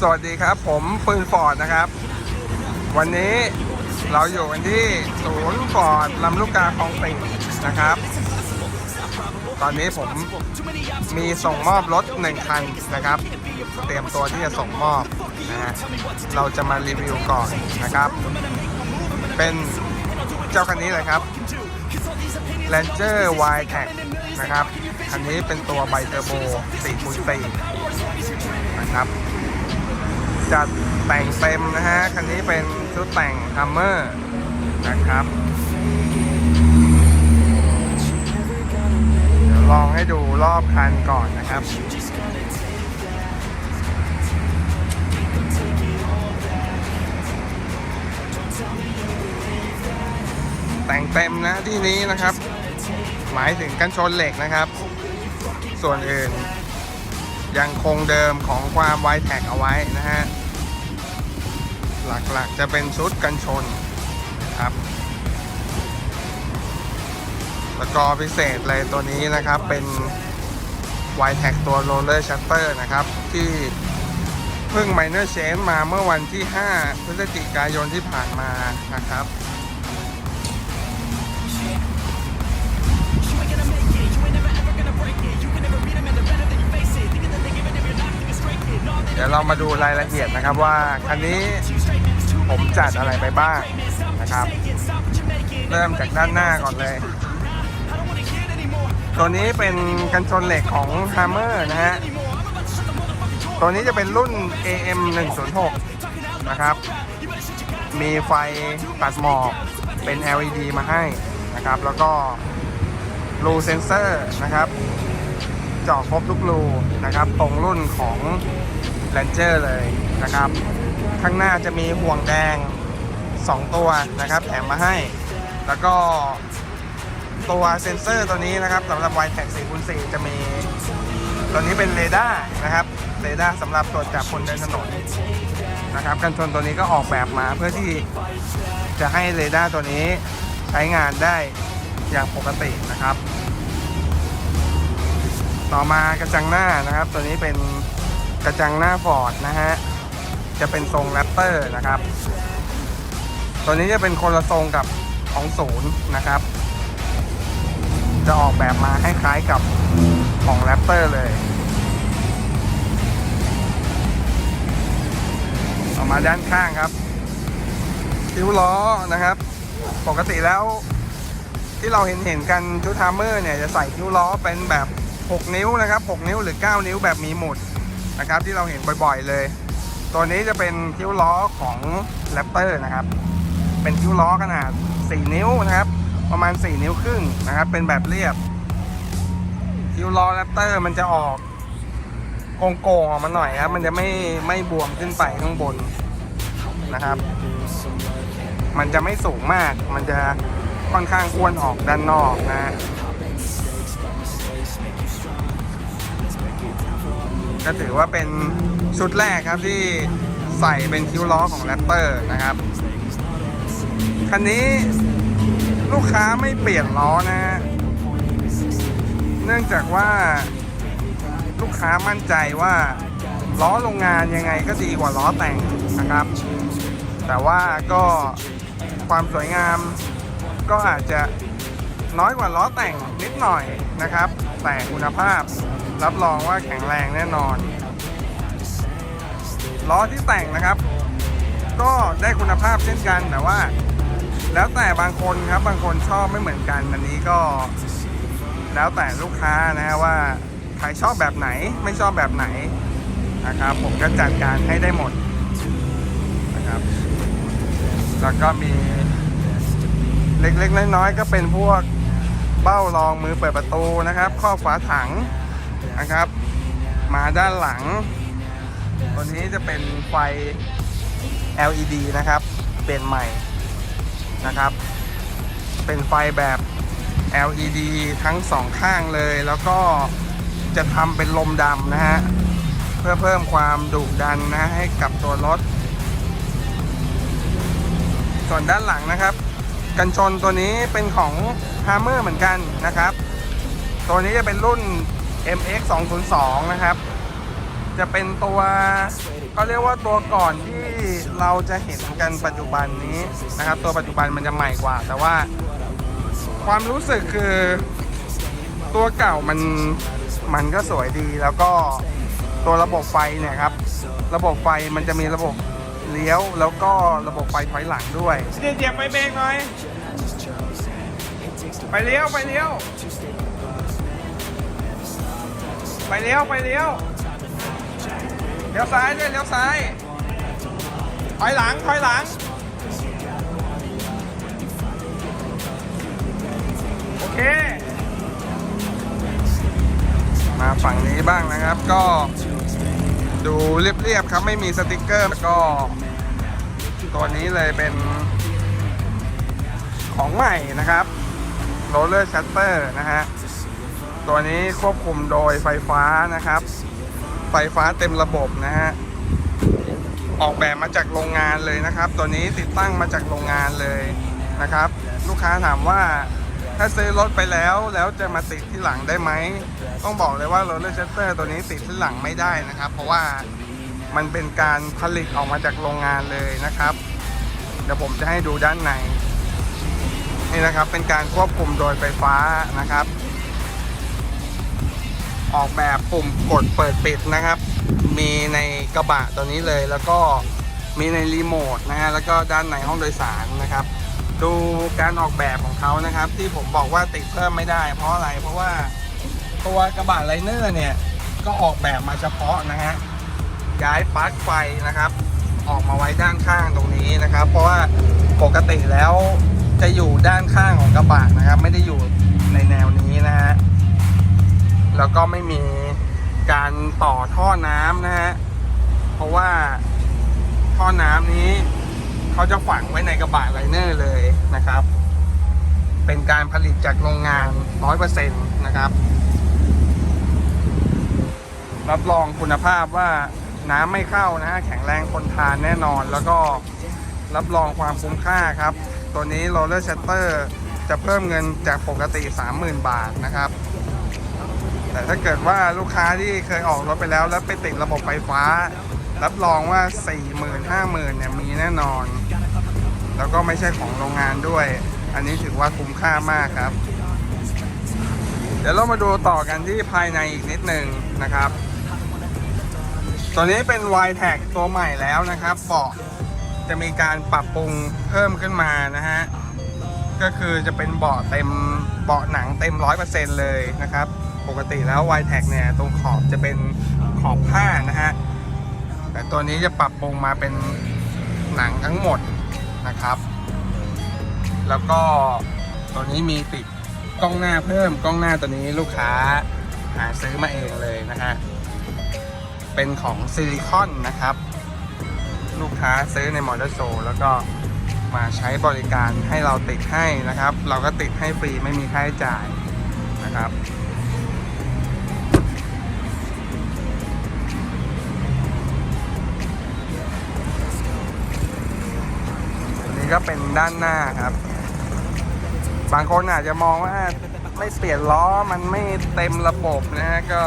สวัสดีครับ ผมปืนฟอร์ดนะครับ วันนี้เราอยู่กันที่ศูนย์ฟอร์ดลำลูกกาคลองสิงนะครับ ตอนนี้ผมมีส่งมอบรถหนึ่งคันนะครับ เตรียมตัวที่จะส่งมอบนะฮะเราจะมารีวิวก่อนนะครับ เป็นเจ้าคันนี้เลยครับ Ranger Y Tech นะครับ คันนี้เป็นตัวไบเทอร์โบ4คูณ4นะครับ จัดแต่งเต็มนะฮะ คันนี้เป็นชุดแต่งฮัมเมอร์นะครับ เดี๋ยวลองให้ดูรอบคันก่อนนะครับแต่งเต็มนะที่นี้นะครับ หมายถึงกันชนเหล็กนะครับ ส่วนอื่น ยังคงเดิมของความไวแท็กเอาไว้นะฮะ หลักๆจะเป็นชุดกันชนนะครับแล้วก็พิเศษเลยตัวนี้นะครับเป็นไวแท็กตัว Roller Shutter นะครับ ที่เพิ่ง Minor Change มาเมื่อวันที่ 5 พฤศจิกายนที่ผ่านมานะครับ เดี๋ยวเรามาดูรายละเอียดนะครับว่าคันนี้ผมจัดอะไรไปบ้างนะครับ เริ่มจากด้านหน้าก่อนเลย ตัวนี้เป็นกันชนเหล็กของ Hammer นะฮะ ตัวนี้จะเป็นรุ่น AM 106นะครับ มีไฟตัดหมอกเป็น LED มาให้นะครับ แล้วก็รูเซนเซอร์นะครับ เจาะครบทุกรูนะครับ ตรงรุ่นของ Ranger เลยนะครับ ข้างหน้าจะมีห่วงแดง 2 ตัวนะครับแถมมาให้ แล้วก็ตัวเซ็นเซอร์ตัวนี้นะครับสำหรับ y t e c 4คูณ4จะมีตัวนี้เป็นเรดาร์นะครับเรดาร์สำหรับตรวจจับคนเดินถนนนะครับกันชนตัวนี้ก็ออกแบบมาเพื่อที่จะให้เรดาร์ตัวนี้ใช้งานได้อย่างปกตินะครับ ต่อมากระจังหน้านะครับ ตัวนี้เป็น กระจังหน้าฟอร์ดนะฮะ จะเป็นทรงแรปเตอร์นะครับ ตัวนี้จะเป็นคนละทรงกับของศูนย์นะครับ จะออกแบบมาให้คล้ายกับของแรปเตอร์เลยออกมาด้านข้างครับคิ้วล้อนะครับ ปกติแล้วที่เราเห็นเห็นกันชุดฮาร์เมอร์เนี่ยจะใส่คิ้วล้อเป็นแบบ 6 นิ้วนะครับ 6 นิ้วหรือ 9 นิ้วแบบมีหมุด นะครับที่เราเห็นบ่อยๆเลย ตัวนี้จะเป็นคิ้วล้อของแรปเตอร์นะครับ เป็นคิ้วล้อขนาด 4 นิ้วนะครับ ประมาณ 4 นิ้วครึ่งนะครับ เป็นแบบเรียบ คิ้วล้อแรปเตอร์มันจะออกโกงๆออกมาหน่อยครับ มันจะไม่ไม่บวมขึ้นไปข้างบนนะครับ มันจะไม่สูงมาก มันจะค่อนข้างอ้วนออกด้านนอกนะ ก็ถือว่าเป็นชุดแรกครับที่ใส่เป็นคิ้วล้อของแรปเตอร์นะครับ คันนี้ลูกค้าไม่เปลี่ยนล้อนะฮะ เนื่องจากว่าลูกค้ามั่นใจว่าล้อโรงงานยังไงก็ดีกว่าล้อแต่งนะครับ แต่ว่าก็ความสวยงามก็อาจจะน้อยกว่าล้อแต่งนิดหน่อยนะครับ แต่คุณภาพ รับรองว่าแข็งแรงแน่นอน ล้อที่แต่งนะครับ ก็ได้คุณภาพเช่นกันแต่ว่า แล้วแต่บางคนครับบางคนชอบไม่เหมือนกันอันนี้ก็ แล้วแต่ลูกค้านะฮะว่าใครชอบแบบไหนไม่ชอบแบบไหนนะครับ ผมก็จัดการให้ได้หมดนะครับ แล้วก็มีเล็กๆน้อยๆก็เป็นพวกเบ้ารองมือเปิดประตูนะครับครอบฝาถัง นะครับ มาด้านหลัง ตัวนี้จะเป็นไฟ LED นะครับ เปลี่ยนใหม่นะครับ เป็นไฟแบบ LED ทั้งสองข้างเลย แล้วก็จะทำเป็นลมดำนะฮะ เพื่อเพิ่มความดุดันนะให้กับตัวรถ ส่วนด้านหลังนะครับ กันชนตัวนี้เป็นของ Hammer เหมือนกันนะครับ ตัวนี้จะเป็นรุ่น MX 202นะครับ จะเป็นตัวก็เรียกว่าตัวก่อนที่เราจะเห็นกันปัจจุบันนี้นะครับ ตัวปัจจุบันมันจะใหม่กว่า แต่ว่า ความรู้สึกคือตัวเก่ามันมันก็สวยดีแล้วก็ตัวระบบไฟเนี่ยครับ ระบบไฟมันจะมีระบบเลี้ยวแล้วก็ระบบไฟถอยหลังด้วยเดี๋ยวไปเบรกหน่อย ไปเลี้ยวไปเลี้ยว ไปเลี้ยวไปเลี้ยวเลี้ยวซ้ายด้วยเลี้ยวซ้ายถอยหลังถอยหลังโอเค มาฝั่งนี้บ้างนะครับก็ดูเรียบๆครับไม่มีสติกเกอร์แล้วก็ ตัวนี้เลยเป็นของใหม่นะครับโรลเลอร์ชัตเตอร์นะฮะ ตัวนี้ควบคุมโดยไฟฟ้านะครับ ไฟฟ้าเต็มระบบนะฮะ ออกแบบมาจากโรงงานเลยนะครับ ตัวนี้ติดตั้งมาจากโรงงานเลยนะครับ ลูกค้าถามว่าถ้าซื้อรถไปแล้วแล้วจะมาติดที่หลังได้ไหม ต้องบอกเลยว่า roller shutter ตัวนี้ติดที่หลังไม่ได้นะครับ เพราะว่ามันเป็นการผลิตออกมาจากโรงงานเลยนะครับ เดี๋ยวผมจะให้ดูด้านใน นี่นะครับเป็นการควบคุมโดยไฟฟ้านะครับ ออกแบบปุ่มกดเปิดปิดนะครับ มีในกระบะตัวนี้เลยแล้วก็มีในรีโมทนะฮะแล้วก็ด้านในห้องโดยสารนะครับ ดูการออกแบบของเขานะครับ ที่ผมบอกว่าติดเพิ่มไม่ได้ เพราะอะไรเพราะว่าตัวกระบะไลเนอร์เนี่ยก็ออกแบบมาเฉพาะนะฮะย้ายปลั๊กไฟนะครับ ออกมาไว้ด้านข้างตรงนี้นะครับ เพราะว่าปกติแล้วจะอยู่ด้านข้างของกระบะนะครับ ไม่ได้อยู่ในแนวนี้นะฮะ แล้วก็ไม่มีการต่อท่อน้ำนะฮะ เพราะว่าท่อน้ำนี้เขาจะฝังไว้ในกระบะไลเนอร์เลยนะครับ เป็นการผลิตจากโรงงาน 100%นะครับ รับรองคุณภาพว่าน้ำไม่เข้านะฮะ แข็งแรงทนทานแน่นอน แล้วก็รับรองความคุ้มค่าครับ ตัวนี้ Roller Shutter จะเพิ่มเงินจากปกติ 30,000 บาทนะครับ แต่ถ้าเกิดว่าลูกค้าที่เคยออกรถไปแล้ว แล้วไปติดระบบไฟฟ้า รับรองว่า 40,000 50,000เนี่ยมีแน่นอน แล้วก็ไม่ใช่ของโรงงานด้วย อันนี้ถือว่าคุ้มค่ามากครับ เดี๋ยวเรามาดูต่อกันที่ภายในอีกนิดหนึ่งนะครับ ตัวนี้เป็น y t a g ตัวใหม่แล้วนะครับเบาะจะมีการปรับปรุงเพิ่มขึ้นมานะฮะก็คือจะเป็นเบาะเต็มเบาะหนังเต็ม100%เลยนะครับ ปกติแล้ว y t a g เนี่ยตรงขอบจะเป็นขอบผ้านะฮะ แต่ตัวนี้จะปรับปรุงมาเป็นหนังทั้งหมดนะครับ แล้วก็ตัวนี้มีติดกล้องหน้าเพิ่มกล้องหน้าตัวนี้ลูกค้าหาซื้อมาเองเลยนะฮะ เป็นของซิลิคอนนะครับ ลูกค้าซื้อในมอเตอร์โชว์แล้วก็มาใช้บริการให้เราติดให้นะครับ เราก็ติดให้ฟรีไม่มีค่าใช้จ่ายนะครับ ก็เป็นด้านหน้าครับ บางคนอาจจะมองว่าไม่เปลี่ยนล้อมันไม่เต็มระบบนะฮะก็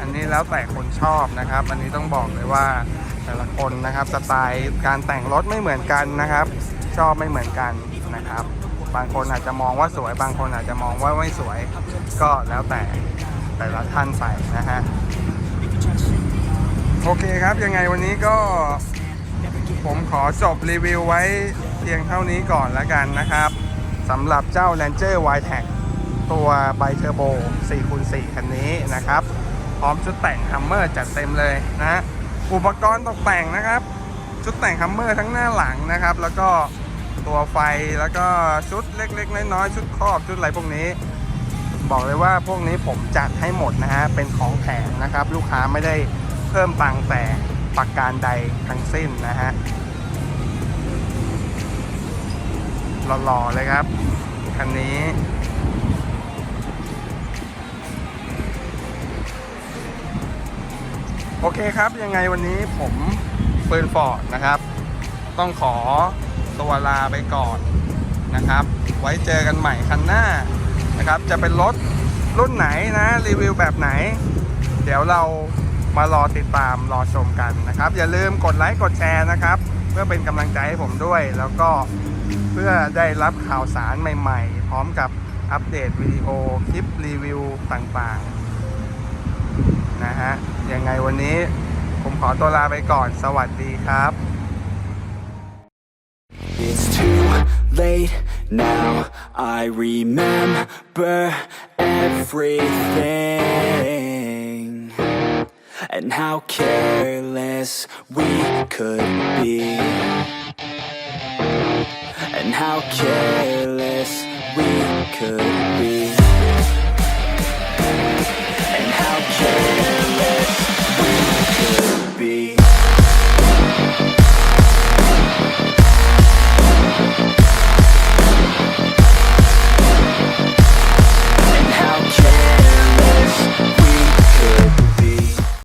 อันนี้แล้วแต่คนชอบนะครับ อันนี้ต้องบอกเลยว่าแต่ละคนนะครับสไตล์การแต่งรถไม่เหมือนกันนะครับ ชอบไม่เหมือนกันนะครับ บางคนอาจจะมองว่าสวย บางคนอาจจะมองว่าไม่สวย ก็แล้วแต่แต่ละท่านไปนะฮะโอเคครับยังไงวันนี้ก็ผมขอจบรีวิวไว้ พียงเท่านี้ก่อนแล้วกันนะครับสำหรับเจ้า Ranger y t a g ตัวไบเทอร์โบ4คูณ4คันนี้นะครับ พร้อมชุดแต่ง Hummer จัดเต็มเลยนะฮะอุปกรณ์ตกแต่งนะครับ ชุดแต่ง Hummer ทั้งหน้าหลังนะครับ แล้วก็ตัวไฟแล้วก็ชุดเล็ก ๆ น้อยๆชุดครอบชุดอะไรพวกนี้ บอกเลยว่าพวกนี้ผมจัดให้หมดนะฮะเป็นของแถมนะครับ ลูกค้าไม่ได้เพิ่มตังแต่ประการใดทั้งสิ้นนะฮะ หล่อๆเลยครับ คันนี้ โอเคครับยังไงวันนี้ผมปืนฟอร์ดนะครับ ต้องขอตัวลาไปก่อนนะครับ ไว้เจอกันใหม่คันหน้านะครับ จะเป็นรถรุ่นไหนนะ รีวิวแบบไหน เดี๋ยวเรามารอติดตามรอชมกันนะครับ อย่าลืมกดไลค์กดแชร์นะครับ เพื่อเป็นกำลังใจให้ผมด้วยแล้วก็ พื่อได้รับข่าวสารใหม่ๆ พร้อมกับอัปเดตวิดีโอคลิปรีวิวต่างๆ นะฮะ ยังไงวันนี้ผมขอตัวลาไปก่อนสวัสดีครับ It's too late now. I remember everything and how careless we could be. and how careless we could